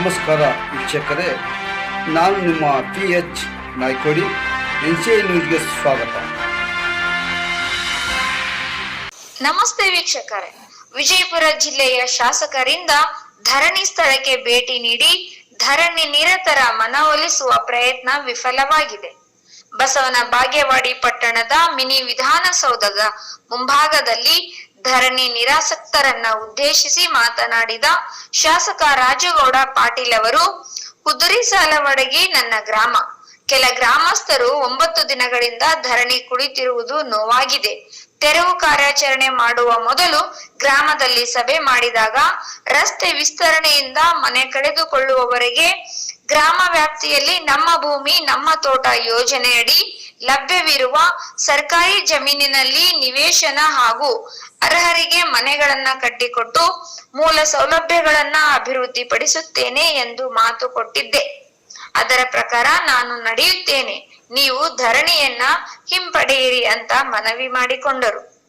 ನಮಸ್ಕಾರ ವೀಕ್ಷಕರೇ, ನಾನು ನಿಮ್ಮ P H Naikodi, N C I ನ್ಯೂಸ್ಗೆ ಸ್ವಾಗತ. ನಮಸ್ತೆ ವೀಕ್ಷಕರೇ, ವಿಜಯಪುರ ಜಿಲ್ಲೆಯ ಶಾಸಕರಿಂದ ಧರಣಿ ಸ್ಥಳಕ್ಕೆ ಭೇಟಿ ನೀಡಿ ಧರಣಿ ನಿರತರ ಮನವೊಲಿಸುವ ಪ್ರಯತ್ನ ವಿಫಲವಾಗಿದೆ. ಬಸವನ ಬಾಗೇವಾಡಿ ಪಟ್ಟಣದ ಮಿನಿ ವಿಧಾನಸೌಧದ ಮುಂಭಾಗದಲ್ಲಿ ಧರಣಿ ನಿರಾಸಕ್ತರನ್ನ ಉದ್ದೇಶಿಸಿ ಮಾತನಾಡಿದ ಶಾಸಕ ರಾಜಗೌಡ ಪಾಟೀಲ್ ಅವರು, ಕುದುರಿ ಸಾಲವಡಗಿ ನನ್ನ ಗ್ರಾಮ. ಕೆಲ ಗ್ರಾಮಸ್ಥರು ಒಂಬತ್ತು ದಿನಗಳಿಂದ ಧರಣಿ ಕುಳಿತಿರುವುದು ನೋವಾಗಿದೆ. ತೆರವು ಕಾರ್ಯಾಚರಣೆ ಮಾಡುವ ಮೊದಲು ಗ್ರಾಮದಲ್ಲಿ ಸಭೆ ಮಾಡಿದಾಗ ರಸ್ತೆ ವಿಸ್ತರಣೆಯಿಂದ ಮನೆ ಕಳೆದುಕೊಳ್ಳುವವರೆಗೆ ಗ್ರಾಮ ವ್ಯಾಪ್ತಿಯಲ್ಲಿ ನಮ್ಮ ಭೂಮಿ, ನಮ್ಮ ತೋಟ ಯೋಜನೆಯಡಿ ಲಭ್ಯವಿರುವ ಸರ್ಕಾರಿ ಜಮೀನಿನಲ್ಲಿ ನಿವೇಶನ ಹಾಗೂ ಅರ್ಹರಿಗೆ ಮನೆಗಳನ್ನ ಕಟ್ಟಿಕೊಟ್ಟು ಮೂಲ ಸೌಲಭ್ಯಗಳನ್ನ ಅಭಿವೃದ್ಧಿಪಡಿಸುತ್ತೇನೆ ಎಂದು ಮಾತು ಕೊಟ್ಟಿದ್ದೆ. ಅದರ ಪ್ರಕಾರ ನಾನು ನಡೆಯುತ್ತೇನೆ. ನೀವು ಧರಣಿಯನ್ನ ಹಿಂಪಡೆಯಿರಿ ಅಂತ ಮನವಿ ಮಾಡಿಕೊಂಡರು.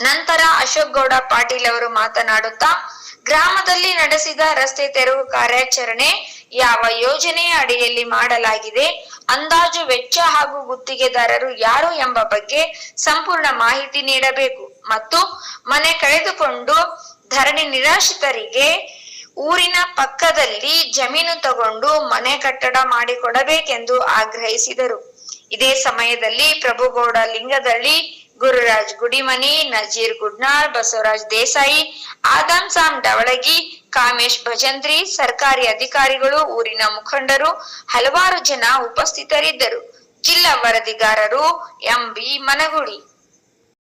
ನಂತರ ಅಶೋಕ್ ಗೌಡ ಪಾಟೀಲ್ ಅವರು ಮಾತನಾಡುತ್ತಾ, ಗ್ರಾಮದಲ್ಲಿ ನಡೆಸಿದ ರಸ್ತೆ ತೆರವು ಕಾರ್ಯಾಚರಣೆ ಯಾವ ಯೋಜನೆಯ ಅಡಿಯಲ್ಲಿ ಮಾಡಲಾಗಿದೆ, ಅಂದಾಜು ವೆಚ್ಚ ಹಾಗೂ ಗುತ್ತಿಗೆದಾರರು ಯಾರು ಎಂಬ ಬಗ್ಗೆ ಸಂಪೂರ್ಣ ಮಾಹಿತಿ ನೀಡಬೇಕು. ಮತ್ತು ಮನೆ ಕಳೆದುಕೊಂಡು ಧರಣಿ ನಿರಾಶ್ರಿತರಿಗೆ ಊರಿನ ಪಕ್ಕದಲ್ಲಿ ಜಮೀನು ತಗೊಂಡು ಮನೆ ಕಟ್ಟಡ ಮಾಡಿಕೊಡಬೇಕೆಂದು ಆಗ್ರಹಿಸಿದರು. ಇದೇ ಸಮಯದಲ್ಲಿ ಪ್ರಭುಗೌಡ ಲಿಂಗದಳ್ಳಿ, ಗುರುರಾಜ್ ಗುಡಿಮನಿ, ನಜೀರ್ ಗುಡ್ನಾಳ್, ಬಸವರಾಜ್ ದೇಸಾಯಿ, ಆದಾಮ್ ಸಾಮ್ ಡವಳಗಿ, ಕಾಮೇಶ್ ಭಜಂತ್ರಿ, ಸರ್ಕಾರಿ ಅಧಿಕಾರಿಗಳು, ಊರಿನ ಮುಖಂಡರು ಹಲವಾರು ಜನ ಉಪಸ್ಥಿತರಿದ್ದರು. ಜಿಲ್ಲಾ ವರದಿಗಾರರು ಎಂಬಿ ಮನಗುಳಿ.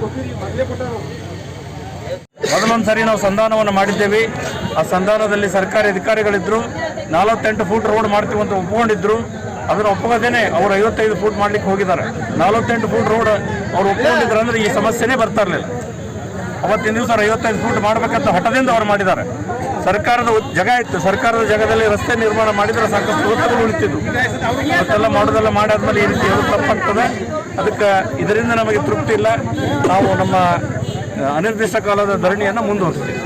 ಕೊಟ್ಟಿರಿ, ಮೊದಲೇ ಮಾಡಬಾರ್ದು ಮೊದಲೊಂದು ಸರಿ ನಾವು ಸಂಧಾನವನ್ನು ಮಾಡಿದ್ದೇವೆ. ಆ ಸಂಧಾನದಲ್ಲಿ ಸರ್ಕಾರಿ ಅಧಿಕಾರಿಗಳಿದ್ರು, ನಲವತ್ತೆಂಟು ಫೂಟ್ ರೋಡ್ ಮಾಡ್ತೀವಿ ಅಂತ ಒಪ್ಕೊಂಡಿದ್ರು. ಅದನ್ನು ಒಪ್ಪಗದೇನೆ ಅವರು ಐವತ್ತೈದು ಫೂಟ್ ಮಾಡ್ಲಿಕ್ಕೆ ಹೋಗಿದ್ದಾರೆ. ನಲವತ್ತೆಂಟು ಫೂಟ್ ರೋಡ್ ಅವ್ರು ಒಪ್ಪಿಕೊಂಡಿದ್ರು ಅಂದ್ರೆ ಈ ಸಮಸ್ಯೆನೇ ಬರ್ತಾ ಇರಲಿಲ್ಲ. ಅವತ್ತಿನ ದಿವಸ ಅವ್ರು ಐವತ್ತೈದು ಫೂಟ್ ಮಾಡ್ಬೇಕಂತ ಹಠದಿಂದ ಅವ್ರು ಮಾಡಿದ್ದಾರೆ. ಸರ್ಕಾರದ ಜಾಗ ಇತ್ತು. ಸರ್ಕಾರದ ಜಾಗದಲ್ಲಿ ರಸ್ತೆ ನಿರ್ಮಾಣ ಮಾಡಿದ್ರೆ ಸಾಕಷ್ಟು ಒತ್ತುಗಳು ಉಳಿತಿದ್ದು ಮತ್ತೆಲ್ಲ ಮಾಡೋದೆಲ್ಲ ಮಾಡಾದ್ಮೇಲೆ ಈ ರೀತಿ ಹೇಳೋದು ತಪ್ಪಾಗ್ತದೆ. ಅದಕ್ಕೆ ಇದರಿಂದ ನಮಗೆ ತೃಪ್ತಿ ಇಲ್ಲ. ನಾವು ನಮ್ಮ, ಅನಿರ್ದಿಷ್ಟ ಕಾಲದ ಧರಣಿಯನ್ನು ಮುಂದುವರಿಸ್ತೀವಿ.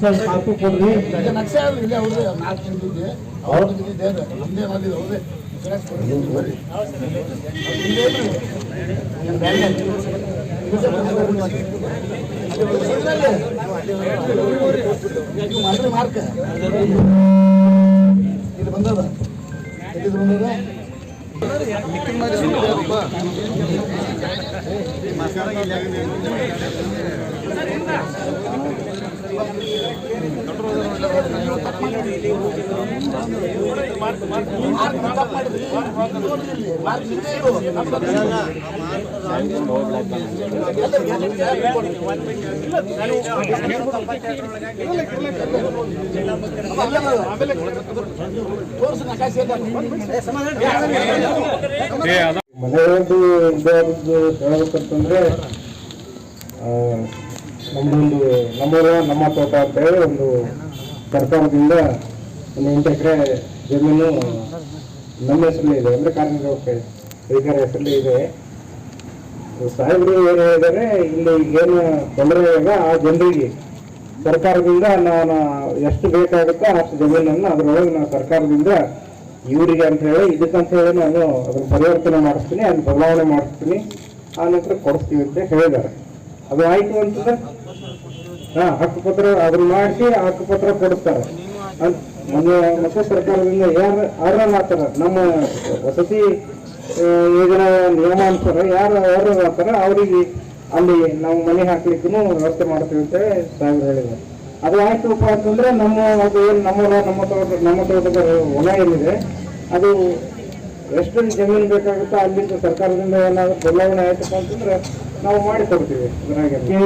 ಕಾಪಿ ಕೊಡ್ರಿ. ನಕ್ಷೆ ಇಲ್ಲಿ ಅವ್ರದ್ದು ನಾಲ್ಕು ಮಂದಿದೆ ಅವ್ರದ್ದು ಇದೆ ನಮ್ದೇ ಮಾರ್ಕ್ ಇದು ಬರ್ರಿ. ಇದು ಬಂದದ ಬಂದದ ಮನೆಯೊಂದು ಇದಾದ್ದು ಹೇಳ್ಬೇಕಂತಂದ್ರೆ ಆ, ನಮ್ದೊಂದು ನಮ್ಮೂರ ನಮ್ಮ ತೋಟ ಅಂತ ಹೇಳಿ ಒಂದು ಸರ್ಕಾರದಿಂದ ಒಂದು ಎಂಟು ಎಕರೆ ಜಮೀನು ನಮ್ಮ ಹೆಸರಲ್ಲಿ ಇದೆ ಅಂದರೆ ಕಾರ್ಮಿಕ ಅಧಿಕಾರ ಹೆಸರಲ್ಲಿ ಇದೆ. ಸಾಹೇಬರು ಏನು ಹೇಳಿದರೆ ಇಲ್ಲಿ ಏನು ತೊಂದರೆ ಇದೆ ಆ ಜನರಿಗೆ. ಸರ್ಕಾರದಿಂದ ನಾನು ಎಷ್ಟು ಬೇಕಾಗುತ್ತೋ ಅಷ್ಟು ಜಮೀನನ್ನು ಅದರೊಳಗೆ ನಾನು ಸರ್ಕಾರದಿಂದ ಇವರಿಗೆ ಅಂತ ಹೇಳಿ ಇದಕ್ಕಂತ ಹೇಳಿ ನಾನು ಅದನ್ನು ಪರಿವರ್ತನೆ ಮಾಡಿಸ್ತೀನಿ ಅದನ್ನು ಬದಲಾವಣೆ ಮಾಡಿಸ್ತೀನಿ ಆ ನಂತರ ಕೊಡಿಸ್ತೀವಿ ಅಂತ ಹೇಳಿದ್ದಾರೆ. ಅದು ಆಯಿತು ಅಂತಂದ್ರೆ ಹಾ, ಹಕ್ಕುಪತ್ರ ಅದನ್ನ ಮಾಡಿಸಿ ಹಕ್ಕುಪತ್ರ ಕೊಡಿಸ್ತಾರೆ. ನಮ್ಮ ಮತ್ತೆ ಸರ್ಕಾರದಿಂದ ಯಾರು ಅವ್ರ ಮಾಡ್ತಾರೆ? ನಮ್ಮ ವಸತಿ ಯೋಜನಾ ನಿಯಮ ನಿಯಮಾನುಸಾರ ಯಾರು ಅವ್ರ ಮಾಡ್ತಾರೆ? ಅವರಿಗೆ ಅಲ್ಲಿ ನಾವು ಮನೆ ಹಾಕ್ಲಿಕ್ಕೂ ವ್ಯವಸ್ಥೆ ಮಾಡ್ತೀವಿ ಅಂತ ಸಾಹೇಬ್ರು ಹೇಳಿದ್ದಾರೆ. ಅದು ಆಯ್ತುಪ್ಪ ಅಂತಂದ್ರೆ ನಮ್ಮ ಅದು ಏನು ನಮ್ಮ ನಮ್ಮ ತೋಟ, ನಮ್ಮ ತೋಟದ ಹೊಲ ಏನಿದೆ, ಅದು ಎಷ್ಟು ಜಮೀನು ಬೇಕಾಗುತ್ತೋ ಅಲ್ಲಿಂದ ಸರ್ಕಾರದಿಂದ ಏನಾದ್ರು ಬದಲಾವಣೆ ಆಯ್ತಪ್ಪ ಅಂತಂದ್ರೆ ನಾವು ಮಾಡಿ ಕೊಡ್ತೀವಿ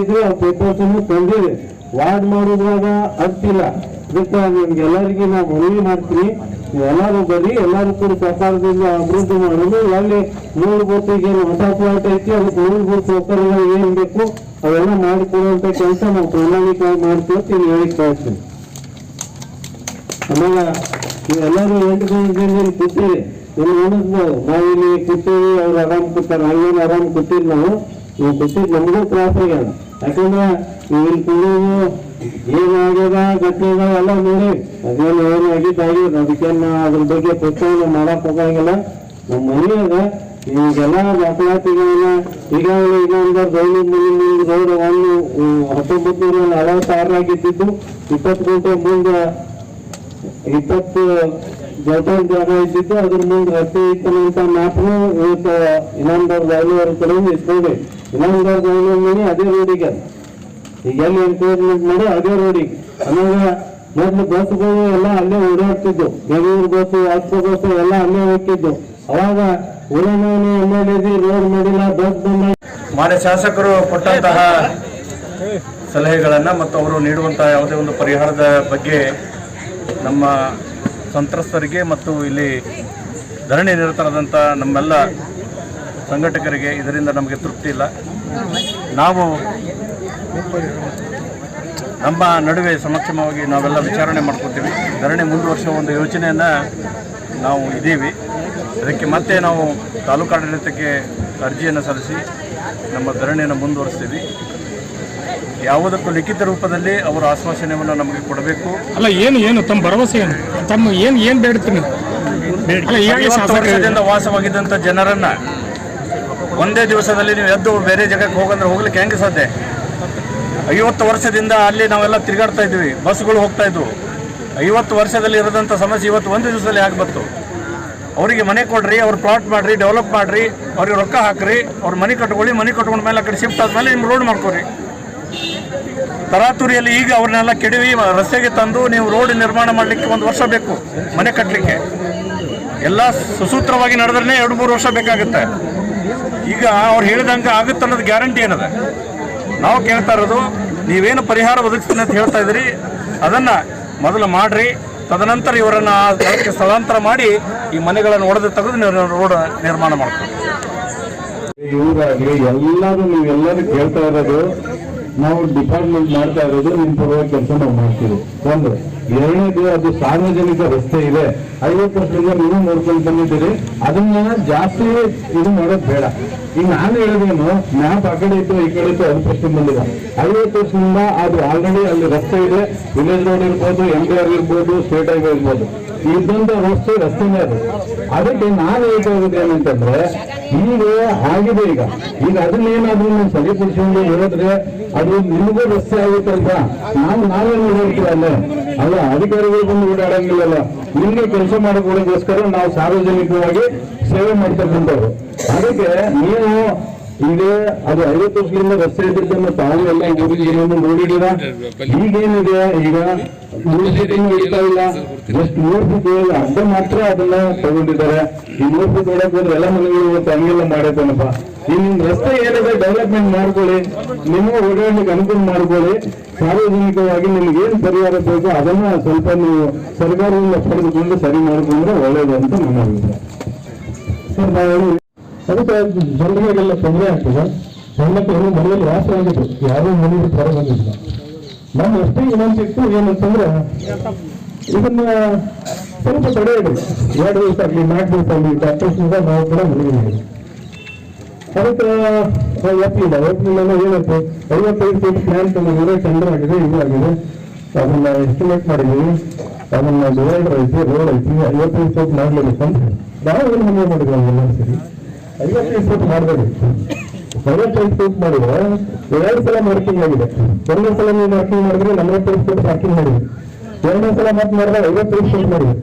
ಇದ್ರೆ ಆ ಪೇಪರ್ಸ್ ಅನ್ನು ತಂದಿದೆ ವಾರ್ಡ್ ಮಾಡೋದ್ರಾಗ ಅದಕ್ಕೆ ನಿಮ್ಗೆ ಎಲ್ಲರಿಗೂ ನಾವು ಮನವಿ ಮಾಡ್ತೀನಿ. ಎಲ್ಲರೂ ಬರ್ರಿ ಎಲ್ಲರೂ ಕೂಡ ಸರ್ಕಾರದಿಂದ ಅಭಿವೃದ್ಧಿ ಮಾಡೋದು ಅಲ್ಲಿ ಮೂರು ಈಗ ಏನು ಹೊಸ ಪ್ಲಾಟ್ ಐತಿ, ಅದಕ್ಕೆ ಮೂಲಭೂತ ಸೌಕರ್ಯಗಳು ಏನ್ ಬೇಕು ಅವೆಲ್ಲ ಮಾಡಿಕೊಡುವಂತ ಕೆಲಸ ನಾವು ಪ್ರಾಮಾಣಿಕವಾಗಿ ಮಾಡ್ಕೊಳ್ತೀನಿ ಹೇಳಿ ಇಲ್ಲಿ ಹೇಳಿಕ್ ಕಳಿಸ್ತೀನಿ ಆಮೇಲೆ ಎಲ್ಲರೂ ಎಂಟು ಗಂಟೆ ಕೂತೀರಿ. ಇಲ್ಲಿ ನಾವು ನಾವಿಲ್ಲಿ ಕೂತೀವಿ, ಅವ್ರು ಆರಾಮ್ ಕೂತಾರೆ ಹಂಗೇನು ಆರಾಮ್ ಕೂತಿದ್ ನಾವು. ನೀವು ಕೂತಿದ್ ನಮಗೂ ತ್ರಾಸ ಆಗ್ಯದ. ಯಾಕಂದ್ರೆ ಇಲ್ಲಿ ಕೂಡೋದು ಏನಾಗ್ಯದ ಗಟ್ಟಿದ ಎಲ್ಲ ನೋಡಿ. ಅದೇನು ಏನು ಆಗಿದ್ದು ಆಗಿದೆ ಅದಕ್ಕೇನು ಅದ್ರ ಬಗ್ಗೆ ಪ್ರಚಾರ ಮಾಡಕ್ ಹೋಗಂಗಿಲ್ಲ. ನಮ್ಮ ಮನೆಯಾಗ ಈಗೆಲ್ಲ ದಾಖಲಾತಿಗಳನ್ನ ಈಗಾಗಲೇ ಈಗ ಅಂದ್ರೆ ದೈನಿಕ ಮನೆ ಮುಂದೆ ರೋಡ್ ಒಂದು ಹತ್ತೊಂಬತ್ತು ನೂರ ನಲವತ್ತಾರಾಗಿದ್ದು ಇಪ್ಪತ್ತು ಗಂಟೆ ಮುಂದೆ ಇಪ್ಪತ್ತು ಜಲ್ಟನ್ ಜಾಗ ಇದ್ದಿದ್ದು ಅದ್ರ ಮುಂದೆ ರಸ್ತೆ ಇತ್ತು ಅಂತ ಮ್ಯಾಪ್ನು ಇವತ್ತು ಇನಾಮದಾರ್ ದಾಳಿಯವರ ಕಡೆಯಿಂದ ಇಸ್ಕೊಂಡ್ವಿ ಇನಾಮದಾರ್ ಮನೆ ಅದೇ ರೋಡಿಗೆ. ಈಗ. ಎಲ್ಲಿ ಎನ್ಕ್ವೈರ್ಮೆಂಟ್ ಮಾಡಿ ಅದೇ ರೋಡಿಗೆ ಆಮೇಲೆ ಮೊದ್ಲು ಬಸ್ಗಳು ಎಲ್ಲ ಅಲ್ಲೇ ಓಡಾಡ್ತಿದ್ದು ಬೆಂಗಳೂರು ಬಸ್ ಆಸ್ಕೋ ಬಸ್ ಎಲ್ಲ ಅಲ್ಲೇ ಹೋಗ್ತಿದ್ದು ಅವಾಗ ಉಳಿನವನು ಎಂ ಎಲ್ ಎ ರೋಡ್ ಮಾಡಿಲ್ಲ ಬಸ್ ಬಂದ ಮಾನ್ಯ ಶಾಸಕರು ಕೊಟ್ಟಂತಹ ಸಲಹೆಗಳನ್ನು ಮತ್ತು ಅವರು ನೀಡುವಂತಹ ಯಾವುದೇ ಒಂದು ಪರಿಹಾರದ ಬಗ್ಗೆ ನಮ್ಮ ಸಂತ್ರಸ್ತರಿಗೆ ಮತ್ತು ಇಲ್ಲಿ ಧರಣಿ ನಿರತರಾದಂಥ ನಮ್ಮೆಲ್ಲ ಸಂಘಟಕರಿಗೆ ಇದರಿಂದ ನಮಗೆ ತೃಪ್ತಿ ಇಲ್ಲ. ನಾವು ನಮ್ಮ ನಡುವೆ ಸಮಕ್ಷಮವಾಗಿ ನಾವೆಲ್ಲ ವಿಚಾರಣೆ ಮಾಡ್ಕೊತೀವಿ. ಧರಣಿ ಮುಂದುವರಿಸುವ ಒಂದು ಯೋಚನೆಯನ್ನು ನಾವು ಇದ್ದೀವಿ. ಅದಕ್ಕೆ ಮತ್ತೆ ನಾವು ತಾಲೂಕಾಡಳಿತಕ್ಕೆ ಅರ್ಜಿಯನ್ನು ಸಲ್ಲಿಸಿ ನಮ್ಮ ಧರಣಿಯನ್ನು ಮುಂದುವರಿಸ್ತೀವಿ. ಯಾವುದಕ್ಕೂ ಲಿಖಿತ ರೂಪದಲ್ಲಿ ಅವರು ಆಶ್ವಾಸನೆಯನ್ನು ನಮಗೆ ಕೊಡಬೇಕು. ಅಲ್ಲ ಏನು ಏನು ತಮ್ಮ ಭರವಸೆ ಏನು? ತಮ್ಮ ಏನು ಏನು ಬೇಡ್ತೀನಿ? ಅಲ್ಲ ಈಗಾಗಲೇ ವರ್ಷದಿಂದ ವಾಸವಾಗಿದ್ದಂಥ ಜನರನ್ನ ಒಂದೇ ದಿವಸದಲ್ಲಿ ನೀವು ಎದ್ದು ಬೇರೆ ಜಾಗಕ್ಕೆ ಹೋಗಂದ್ರೆ ಹೋಗ್ಲಿಕ್ಕೆ ಹೆಂಗೆ ಸಾಧ್ಯ? ಐವತ್ತು ವರ್ಷದಿಂದ ಅಲ್ಲಿ ನಾವೆಲ್ಲ ತಿರುಗಾಡ್ತಾ ಇದ್ವಿ ಬಸ್ಗಳು ಹೋಗ್ತಾ ಇದ್ವು. ಐವತ್ತು ವರ್ಷದಲ್ಲಿ ಇರದಂಥ ಸಮಸ್ಯೆ ಇವತ್ತು ಒಂದು ದಿವಸದಲ್ಲಿ ಬಂತು. ಅವರಿಗೆ ಮನೆ ಕೊಡ್ರಿ ಅವ್ರು ಪ್ಲಾಟ್ ಮಾಡ್ರಿ ಡೆವಲಪ್ ಮಾಡ್ರಿ ಅವ್ರಿಗೆ ರೊಕ್ಕ ಹಾಕ್ರಿ ಅವ್ರ ಮನೆ ಕಟ್ಕೊಳ್ಳಿ ಮನೆ ಕಟ್ಕೊಂಡ ಮೇಲೆ ಆ ಕಡೆ ಶಿಫ್ಟ್ ಆದ್ಮೇಲೆ ನಿಮ್ಗೆ ರೋಡ್ ಮಾಡ್ಕೊರಿ ತರಾತುರಿಯಲ್ಲಿ ಈಗ ಅವ್ರನ್ನೆಲ್ಲ ಕೆಡವಿ, ರಸ್ತೆಗೆ ತಂದು ನೀವು ರೋಡ್ ನಿರ್ಮಾಣ ಮಾಡಲಿಕ್ಕೆ ಒಂದು ವರ್ಷ ಬೇಕು, ಮನೆ ಕಟ್ಟಲಿಕ್ಕೆ ಎಲ್ಲ ಸುಸೂತ್ರವಾಗಿ ನಡೆದ್ರೆ ಎರಡು ಮೂರು ವರ್ಷ ಬೇಕಾಗುತ್ತೆ. ಈಗ ಅವ್ರು ಹೇಳಿದಂಗೆ ಆಗುತ್ತೆ ಅನ್ನೋದು ಗ್ಯಾರಂಟಿ ಏನದ? ನಾವು ಕೇಳ್ತಾ ಇರೋದು, ನೀವೇನು ಪರಿಹಾರ ಒದಗಿಸ್ತೀನಿ ಅಂತ ಹೇಳ್ತಾ ಇದ್ರಿ ಅದನ್ನ ಮೊದಲು ಮಾಡ್ರಿ, ತದನಂತರ ಇವರನ್ನ ಆ ಸ್ಥಳಕ್ಕೆ ಸ್ಥಳಾಂತರ ಮಾಡಿ ಈ ಮನೆಗಳನ್ನು ಒಡೆದು ತೆಗೆದು ರೋಡ್ ನಿರ್ಮಾಣ ಮಾಡ್ತೀವಿ ಇವರಾಗಲಿ ಎಲ್ಲರೂ ನೀವೆಲ್ಲರೂ ಕೇಳ್ತಾ ಇರೋದು ನಾವು ಡಿಪಾರ್ಟ್ಮೆಂಟ್ ಮಾಡ್ತಾ ಇರೋದು ನಿಮ್ಮ ಪರವಾಗಿ ಕೆಲಸ ನಾವು ಮಾಡ್ತೀವಿ. ಒಂದು. ಎರಡನೇದು ಅದು ಸಾರ್ವಜನಿಕ ರಸ್ತೆ ಇದೆ. ಐವತ್ತು ವರ್ಷದಿಂದ ನೀವು ನೋಡ್ಕೊಂಡು ಬಂದಿದ್ದೀರಿ. ಅದನ್ನ ಜಾಸ್ತಿ ಇದು ಮಾಡೋದು ಬೇಡ. ಈಗ ನಾನು ಹೇಳಿದೇನು, ಮ್ಯಾಪ್ ಆ ಕಡೆ ಇತ್ತು, ಈ ಕಡೆ ಇತ್ತು, ಅದು ಪ್ರಶ್ನೆ ಬಂದಿಲ್ಲ ಐವತ್ತು ವರ್ಷದಿಂದ ಅದು ಆಲ್ರೆಡಿ ಅಲ್ಲಿ ರಸ್ತೆ ಇದೆ. ವಿಲೇಜ್ ರೋಡ್ ಇರ್ಬೋದು ಎಂ ಬಿ ಆರ್ ಇರ್ಬೋದು ಸ್ಟೇಟ್ ಹೈವೇ ಇರ್ಬೋದು. ಇದೊಂದ ರಸ್ತೆ, ರಸ್ತೆನೇ ಅದು. ಅದಕ್ಕೆ ನಾನು ಹೇಳ್ತಾ ಏನಂತಂದ್ರೆ ಈಗ ಆಗಿದೆ ಈಗ. ಈಗ ಅದನ್ನೇನಾದ್ರೂ ನಾನು ಸರಿಪಡಿಸಿಕೊಂಡು ಹೇಳಿದ್ರೆ ಅದು ನಿಮಗೂ ರಸ್ತೆ ಆಗುತ್ತಲ್ವ? ನಾವು ನಾವೇನು ಹೇಳ್ತೀವಿ ಅಲ್ಲೇ ಅಧಿಕಾರಿಗಳು ಬಂದು ಓಡಾಡಂಗಿಲ್ಲಲ್ಲ ನಿಮ್ಗೆ ಕೆಲಸ ಮಾಡಿಕೊಡೋದಕ್ಕೋಸ್ಕರ ನಾವು ಸಾರ್ವಜನಿಕವಾಗಿ ಸೇವೆ ಮಾಡ್ತಕ್ಕಂಥವ್ರು ಅದಕ್ಕೆ ನೀವು ಈಗ ಅದು ಐವತ್ತು ವರ್ಷದಿಂದ ರಸ್ತೆ ಇದ್ದಿದ್ದನ್ನು ತಾವು ಎಲ್ಲ ಊರಿಗೆ ಏನೇನು ನೋಡಿದ್ದೀರಾ ಈಗೇನಿದೆ ಈಗ ಮೂರು ಇರ್ತಾ ಇಲ್ಲ. ಜಸ್ಟ್ ಮೂರು ಫೀಟ್ ಅರ್ಧ ಮಾತ್ರ ಅದನ್ನ ತಗೊಂಡಿದ್ದಾರೆ. ಈ ಮೂರು ಫೀಟ್ ಒಳಗೆ ಹೋದ್ರೆ ಎಲ್ಲ ಮನೆಗಳು ಇವತ್ತು ಹಂಗೆಲ್ಲ ಮಾಡೈತೇನಪ್ಪ ನಿಮ್ ರಸ್ತೆ ಏನಿದೆ ಡೆವಲಪ್ಮೆಂಟ್ ಮಾಡ್ಕೊಳ್ಳಿ. ನಿಮ್ಮ ಓಡಾಡ್ಲಿಕ್ಕೆ ಅನುಕೂಲ ಮಾಡ್ಕೊಳ್ಳಿ. ಸಾರ್ವಜನಿಕವಾಗಿ ನಿಮ್ಗೆ ಏನ್ ಪರಿಹಾರ ಬೇಕು ಅದನ್ನ ಸ್ವಲ್ಪ ನೀವು ಸರ್ಕಾರದಿಂದ ಪಡೆದುಕೊಂಡು ಸರಿ ಮಾಡಿಕೊಂಡ್ರೆ ಒಳ್ಳೇದು ಅಂತ ನನ್ನ ಅಭಿಪ್ರಾಯ. ಸರ್ ನಾವು ಅದಕ್ಕೆ ಜನರಿಗೆಲ್ಲ ತೊಂದರೆ ಆಗ್ತದೆ ಹೆಣ್ಮಕ್ಳು ಮನೆಯಲ್ಲಿ ವಾಸವಾಗಿತ್ತು ಯಾರೂ ಮನೆ ಬಿಟ್ಟು ಹೊರ ಬಂದಿಲ್ಲ ನಮ್ಮ ಅಷ್ಟೇ ವಿನಂತಿತ್ತು ಏನಂತಂದ್ರೆ ಇದನ್ನ ಸ್ವಲ್ಪ ತಡೆಯಿಡಿ ಎರಡು ದಿವಸ ಆಗಲಿ ನಾಲ್ಕು ದಿವಸ ಆಗಲಿ ಡಾಕ್ಟರ್ಸ್ನಿಂದ ನಾವು ಕೂಡ ಮನೆಯಲ್ಲಿ ಅದಕ್ಕೆ ಒಪ್ಪಲಿಲ್ಲ ಒಪ್ಪಲಿಲ್ಲ ಏನಂತೆ ಐವತ್ತೈದು ಕೋಟಿ ಪ್ಲಾನ್ ತಂದಿದ್ರೆ ಟೆಂಡರ್ ಆಗಿದೆ ಇದು ಆಗಿದೆ ಅದನ್ನ ಎಸ್ಟಿಮೇಟ್ ಮಾಡಿದೀವಿ ಅದನ್ನ ಡಿವೈಡರ್ ಐತಿ ರೋಡ್ ಐತಿ ಐವತ್ತೈದು ಕೋಟಿ ಮಾಡ್ಲೇಬೇಕು ಅಂತ ನಾವು ಏನು ಮನೆ ಮಾಡಿದ್ವಿ ಎಲ್ಲ ಸರಿ ಐವತ್ತೈದು ಕೋಟಿ ಮಾಡಬೇಡಿ. ಐವತ್ತು ಕೋಟಿ ಮಾಡಿದ್ರೆ ಎರಡು ಸಲ ಮಾರ್ಕಿಂಗ್ ಆಗಿದೆ. ಒಂದೇ ಸಲ ನೀವು ಮಾರ್ಕಿಂಗ್ ಮಾಡಿದ್ರೆ ನಲವತ್ತೈದು ಕೋಟಿ ಮಾರ್ಕಿಂಗ್ ಮಾಡಿದ್ವಿ ಎರಡನೇ ಸಲ ಮತ್ತೆ ಮಾಡಿದ್ರೆ ಐವತ್ತೈದು ಕೋಟಿ ಮಾಡಿದೆ.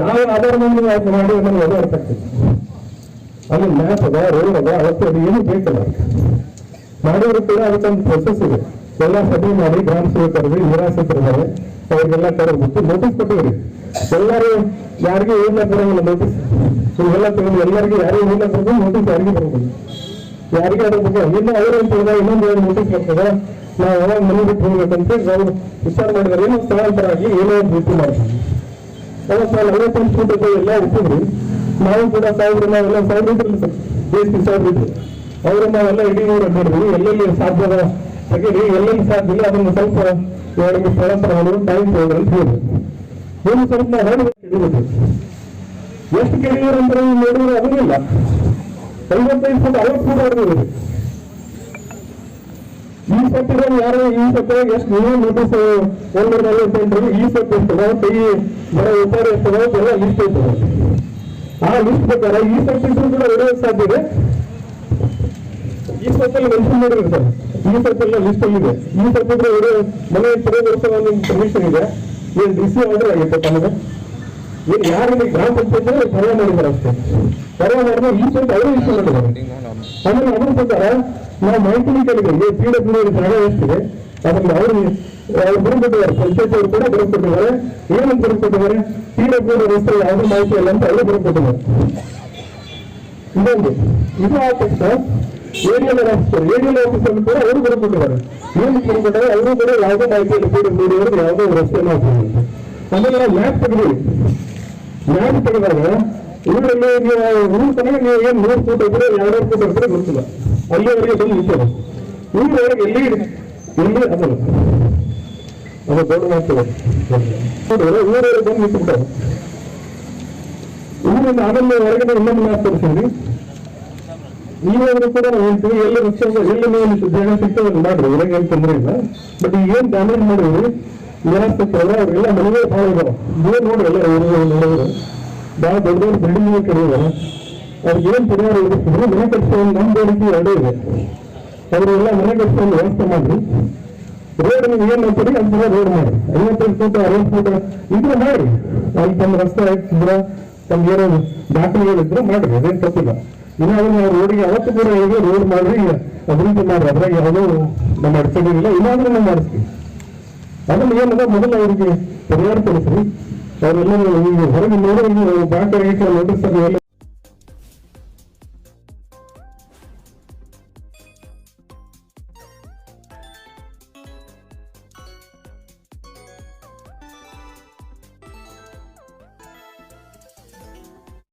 ಯಾವ ಆಧಾರ ಮೇಲೆ ನೀವು ಮಾಡಿ ನಮ್ಗೆ ಅದು ಅರ್ಥ ಆಗ್ತದೆ. ಅಲ್ಲಿ ಮ್ಯಾಪ್ ಅದ ರೋಡ್ ಅದ, ಅವತ್ತು ಅದು ಏನು ಬೇಕಲ್ಲ ಮಾಡಿದ್ರು ಕೂಡ ಅದಕ್ಕೊಂದು ಪ್ರೊಸೆಸ್ ಇದೆ. ಎಲ್ಲ ಸಭೆ ಮಾಡಿ ಗ್ರಾಮ ಸೇವಕರಿಗೆ ನಿರಾಸಕರಿದ್ದಾರೆ ಅವ್ರಿಗೆಲ್ಲ ಕರೆದ್ಬಿಟ್ಟು ನೋಟಿಸ್ ಕೊಟ್ಟಿವ್ರಿ ಎಲ್ಲರೂ ಯಾರಿಗೂ ಏನಿಲ್ಲ ಬರೋಲ್ಲ ನೋಟಿಸ್ ಇವೆಲ್ಲ ತಗೊಂಡು ಎಲ್ಲರಿಗೂ ಯಾರಿಗೆ ಇಲ್ಲ ಬರ್ಬೋದು ನೋಟಿಸ್ ಯಾರಿಗೂ ಬರ್ಬೋದು ಯಾರಿಗೆ ಅದ್ರ ಬಗ್ಗೆ ಇನ್ನು ಅವ್ರು ಅಂತ ಹೇಳಿದಾಗ ಇನ್ನೊಂದು ಏನು ನೋಟಿಸ್ ಬರ್ತದೆ ನಾವು ಯಾವಾಗ ಮನೆ ಬಿಟ್ಟು ಹೋಗ್ಬೇಕಂತ ನಾವು ವಿಚಾರ ಮಾಡಿದ್ರೆ ಏನೋ ಸ್ಥಳಾಂತರ ಆಗಿ ಏನೋ ರೀತಿ ಮಾಡ್ತೀವಿ. ಅವತ್ತು ನಾವು ಐವತ್ತೊಂದು ಫೂಟ್ ಕೂಡ ಎಲ್ಲ ಇಟ್ಟಿದ್ರಿ. ನಾವು ಕೂಡ ಸಾವಿರ ನಾವೆಲ್ಲ ಸಾವಿರ ಇದ್ರಲ್ಲಿ ಬೇಸಿಗೆ ಸಾವಿರ ಇದ್ರು ಅವರು ನಾವೆಲ್ಲ ಇಡೀ ಊರು ನೋಡಿದ್ವಿ. ಎಲ್ಲೆಲ್ಲಿ ಸಾಧ್ಯದ ತೆಗೀರಿ ಎಲ್ಲೆಲ್ಲಿ ಸಾಧ್ಯ ಇಲ್ಲ, ಅದನ್ನು ಸ್ವಲ್ಪ ಮೂರು ಸ್ಥಳಾಂತರ ಮಾಡಲು ಟೈಮ್ ತಗೊಂಡ್ರೆ ಅಂತ ಹೇಳಿದ್ರು. ಏನು ಸ್ವಲ್ಪ ನಾವು ಹಿಡಿಬೇಕು ಎಷ್ಟು ಕೆಡಿಯೋರು ಅಂದ್ರೆ ನೋಡಿದ್ರೆ ಅದೂ ಇಲ್ಲ ಐವತ್ತೈದು ಫುಟ್, ಅರವತ್ತು ಫುಟ್ ಹೊಡೆದಿದೆ ಈ ಸತ್ತಿರೋ ಯಾರು, ಈ ಸತ್ತಿರೋ ಎಷ್ಟು ನೀವು ನೋಟಿಸ್ ಒಂದೂರ ನಲವತ್ತೆಂಟು ಈ ಸತ್ತು ಎಷ್ಟದ ಕೈ ಬರ ಉಪಾರ ಎಷ್ಟದ ಎಲ್ಲ ಲಿಸ್ಟ್ ಇರ್ತದೆ. ಆ ಲಿಸ್ಟ್ ಪ್ರಕಾರ ಈ ಸತ್ತಿದ್ರು ಕೂಡ ಹೊಡೆಯೋಕೆ ಸಾಧ್ಯ ಇದೆ. ಈ ಸತ್ತಲ್ಲಿ ಮೆನ್ಷನ್ ಮಾಡಿರ್ತಾರೆ ಈ ಸತ್ತೆಲ್ಲ ಲಿಸ್ಟ್ ಅಲ್ಲಿ ಇದೆ. ಈ ಸತ್ತಿದ್ರೆ ಹೊಡೆ ಮನೆ ವರ್ಷ ಒಂದು ಪರ್ಮಿಷನ್ ಇದೆ. ಡಿ ಸಿ ಆರ್ಡರ್ ಆಗಿತ್ತು ತಮಗೆ. ಏನ್ ಯಾರಿಗೆ ಗ್ರಾಮ ಪಂಚಾಯತ್ ಸರ್ವೆ ಮಾಡಿದ್ದಾರೆ ಅಷ್ಟೇ ಸರ್ವೆ ಮಾಡಿದ್ರೆ ಈ ಸತ್ತು ಅವರು ಇಶ್ಯೂ ಮಾಡಿದ್ದಾರೆ ಆಮೇಲೆ ಅದ್ರ ಪ್ರಕಾರ ನಾವು ಮಾಹಿತಿ ಕೇಳಿದ್ವಿ ಪಿ ಡಬ್ಲ್ಯೂ ಜಾಗ ಎಷ್ಟಿದೆ ಅದನ್ನ ಅವರು ಅವ್ರು ಬರೆದ್ಬಿಟ್ಟಿದ್ದಾರೆ ಪಂಚಾಯತ್ ಅವರು ಕೂಡ ಬರೆದ್ಬಿಟ್ಟಿದ್ದಾರೆ ಏನಂತ ಬರೆದ್ಬಿಟ್ಟಿದ್ದಾರೆ ಪಿ ಡಬ್ಲ್ಯೂ ರಸ್ತೆ ಯಾವ್ದು ಮಾಹಿತಿ ಇಲ್ಲ ಅಂತ ಅವರು ಬರೆದ್ಬಿಟ್ಟಿದ್ದಾರೆ ಇದೊಂದು ಇದು ಆದ ತಕ್ಷಣ ಏರಿಯಲ್ ಆಫೀಸರ್ ಏರಿಯಲ್ ಆಫೀಸರ್ ಕೂಡ ಅವರು ಬರೆದ್ಬಿಟ್ಟಿದ್ದಾರೆ ಏನು ಬರೆದ್ಬಿಟ್ಟಾರೆ ಅವರು ಕೂಡ ಯಾವುದೇ ಮಾಹಿತಿ ಇಲ್ಲ ಪಿ ಡಬ್ಲ್ಯೂ ಅವ್ರಿಗೆ ಯಾವುದೋ ರಸ್ತೆ ಮಾಹಿತಿ ಇಲ್ಲ ಆಮೇಲೆ ನಾವು ಮ್ಯಾಪ್ ತೆಗೆದಿವಿ ಮ್ಯಾಪ್ ತೆಗೆದಾಗ ಊರಲ್ಲಿ ನೀವು ಊರ್ ತನಕ ನೀವು ಏನ್ ಮೂರು ಫೂಟ್ ಇದ್ರೆ ಎರಡೂ ಫೂಟ್ ಇದ್ರೆ ಗೊತ್ತಿಲ್ಲ. ಅಲ್ಲಿವರೆಗೆ ಬಂದು ನಿಂತಿದೆ ಇವರವರೆಗೆ ಎಲ್ಲಿ ಎಲ್ಲಿ ಅದಲ್ಲ. ಅದು ದೊಡ್ಡ ಮಾಡ್ತದೆ ಊರೊಳಗೆ ಬಂದು ನಿಂತುಬಿಟ್ಟಾರೆ. ಊರಿಂದ ಆಮೇಲೆ ಹೊರಗಡೆ ಇನ್ನೊಂದು ಮಾತು ತೋರಿಸಿದ್ವಿ ನೀವಾದ್ರೂ ಕೂಡ ಹೇಳ್ತೀವಿ, ಎಲ್ಲ ವೃಕ್ಷ ಎಲ್ಲ ನೀವು ಜಾಗ ಸಿಗ್ತದೆ ಮಾಡ್ರಿ ಹೊರಗೆ ಏನು ತೊಂದರೆ ಇಲ್ಲ. ಬಟ್ ಏನ್ ಡ್ಯಾಮೇಜ್ ಮಾಡಿದ್ರಿ? ನಿರಾಸಕ್ತರಲ್ಲ ಎಲ್ಲ ಮನೆಗೆ ಭಾಳ ಇದಾವೆ ನೋಡಿ ಎಲ್ಲ ನೋಡಿದ್ರು ಬಹಳ ದೊಡ್ಡ ದೊಡ್ಡ ಬಿಲ್ಡಿಂಗ್ ಕಡಿದಾರೆ ಅವ್ರಿಗೆ ಏನು ಪರಿಹಾರ ಇರಿಸಿದ್ರು ಮನೆ ಕಟ್ಸ್ಕೊಂಡು ನಮ್ಮ ಬೇಡಿಕೆ ಎರಡೇ ಇದೆ. ಅವರೆಲ್ಲ ಮನೆ ಕಟ್ಸ್ಕೊಂಡು ವ್ಯವಸ್ಥೆ ಮಾಡಿ. ರೋಡ್ ನೀವು ಏನ್ ಮಾಡ್ತೀರಿ? ಅಂತ ರೋಡ್ ಮಾಡಿ. ಐವತ್ತೈದು ಫೂಟ್, ಅರವತ್ತು ಫೂಟ್ ಇದ್ರೆ ಮಾಡಿ. ಅಲ್ಲಿ ತಮ್ಮ ರಸ್ತೆ ಹಾಕ್ತಿದ್ರ ತಮ್ಗೆ ಏನೋ ದಾಖಲೆಗಳಿದ್ರೆ ಮಾಡ್ರಿ, ಅದೇನು ತಪ್ಪಿಲ್ಲ. ಇನ್ನಾದ್ರೂ ನಾವು ರೋಡಿಗೆ ಅವತ್ತು ಕೂಡ ಹೇಗೆ ರೋಡ್ ಮಾಡ್ರಿ, ಅಭಿವೃದ್ಧಿ ಮಾಡ್ರಿ. ಅದ್ರಾಗ ಯಾವುದೋ ನಮ್ಮ ಅಡಚಣೆ ಇಲ್ಲ ಇನ್ನಾದ್ರೂ ನಾವು ಮಾಡಿಸ್ತೀವಿ ಅದನ್ನ ಏನದ ಮೊದಲು ಅವರಿಗೆ ಪರಿಹಾರ ಕೊಡಿಸ್ರಿ ಅವರೆಲ್ಲರೂ ಈಗ ಹೊರಗೆ ನೋಡಿ ಬಾಕಿ ನೋಟಿಸ್ ಅದು ಎಲ್ಲ